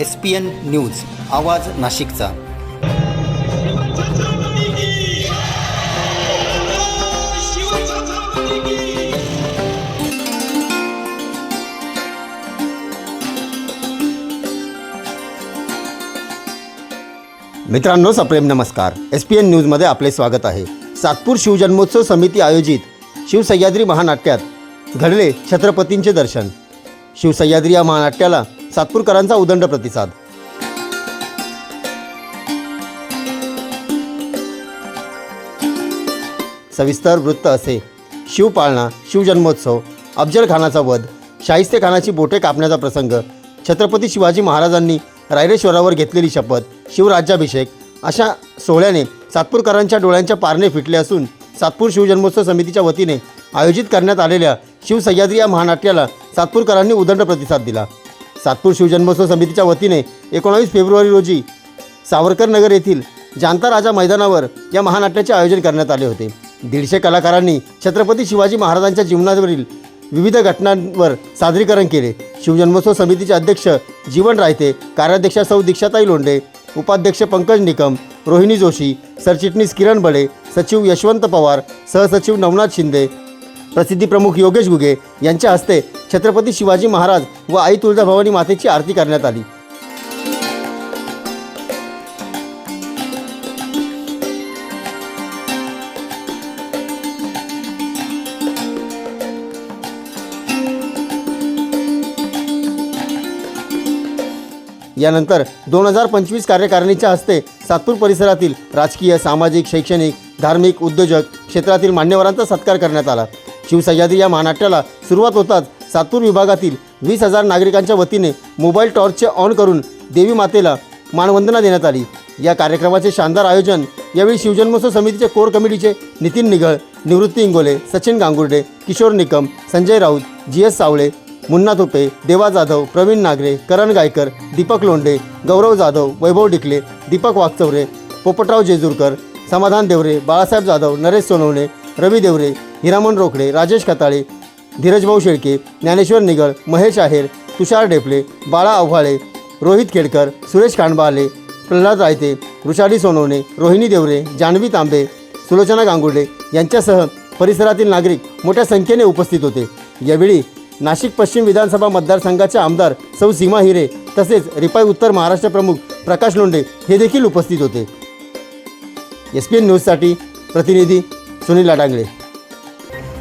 S P N news आवाज नाशिकचा. मित्रांनो सप्रेम नमस्कार. एस पी एन न्यूजमध्ये आपले स्वागत आहे. सातपूर शिवजन्मोत्सव समिती आयोजित शिवसह्याद्री महानाट्यात घडले छत्रपतींचे दर्शन. शिवसह्याद्री या महानाट्याला सातपूरकरांचा उदंड प्रतिसाद. सविस्तर वृत्त असे. शिवपाळणा शिवजन्मोत्सव अफजल खानाचा वध शाहिस्ते खानाची बोटे कापण्याचा प्रसंग छत्रपती शिवाजी महाराजांनी रायरेश्वरावर घेतलेली शपथ शिवराज्याभिषेक अशा सोहळ्याने सातपूरकरांच्या डोळ्यांच्या पारणे फिटले असून सातपूर शिवजन्मोत्सव समितीच्या वतीने आयोजित करण्यात आलेल्या शिवसह्याद्री या महानाट्याला सातपूरकरांनी उदंड प्रतिसाद दिला. सातपूर शिवजन्मोत्सव समितीच्या वतीने एकोणावीस फेब्रुवारी रोजी सावरकर नगर येथील जांता राजा मैदानावर या महानाट्याचे आयोजन करण्यात आले होते. दीडशे कलाकारांनी छत्रपती शिवाजी महाराजांच्या जीवनावरील विविध घटनांवर सादरीकरण केले. शिवजन्मोत्सव समितीचे अध्यक्ष जीवन रायते कार्याध्यक्षा सौ दीक्षाताई लोंढे उपाध्यक्ष पंकज निकम रोहिणी जोशी सरचिटणीस किरण बडे सचिव यशवंत पवार सहसचिव नवनाथ शिंदे प्रसिद्धी प्रमुख योगेश गुगे यांच्या हस्ते छत्रपती शिवाजी महाराज व आई तुळजाभवानी मातेची आरती करण्यात आली. यानंतर दोन हजार पंचवीस कार्यकारिणीच्या हस्ते सातपूर परिसरातील राजकीय सामाजिक शैक्षणिक धार्मिक उद्योजक क्षेत्रातील मान्यवरांचा सत्कार करण्यात आला. शिवसह्याद्री या महानाट्याला सुरुवात होताच सातूर विभागातील वीस हजार नागरिकांच्या वतीने मोबाईल टॉर्चचे ऑन करून देवी मातेला मानवंदना देण्यात आली. या कार्यक्रमाचे शानदार आयोजन यावेळी शिवजन्मोत्सव समितीचे कोर कमिटीचे नितीन निगळ निवृत्ती इंगोले सचिन गांगुर्डे किशोर निकम संजय राऊत जी एस सावळे मुन्ना तुपे देवा जाधव प्रवीण नागरे करण गायकर दीपक लोंढे गौरव जाधव वैभव डिकले दीपक वागचौरे पोपटराव जेजूरकर समाधान देवरे बाळासाहेब जाधव नरेश सोनवणे रवी देवरे हिरामन रोकडे राजेश कताळे धीरजभाऊ शेळके ज्ञानेश्वर निगळ महेश आहेर तुषार डेपले बाळा आव्हाळे रोहित केडकर सुरेश कांडबाले प्रल्हाद रायते वृषाली सोनवणे रोहिणी देवरे जान्हवी तांबे सुलोचना गांगुर्डे यांच्यासह परिसरातील नागरिक मोठ्या संख्येने उपस्थित होते. यावेळी नाशिक पश्चिम विधानसभा मतदारसंघाचे आमदार सौ सीमा हिरे तसेच रिपाई उत्तर महाराष्ट्र प्रमुख प्रकाश लोंडे हे देखील उपस्थित होते. एस पी एन न्यूजसाठी प्रतिनिधी सुनील अडांगळे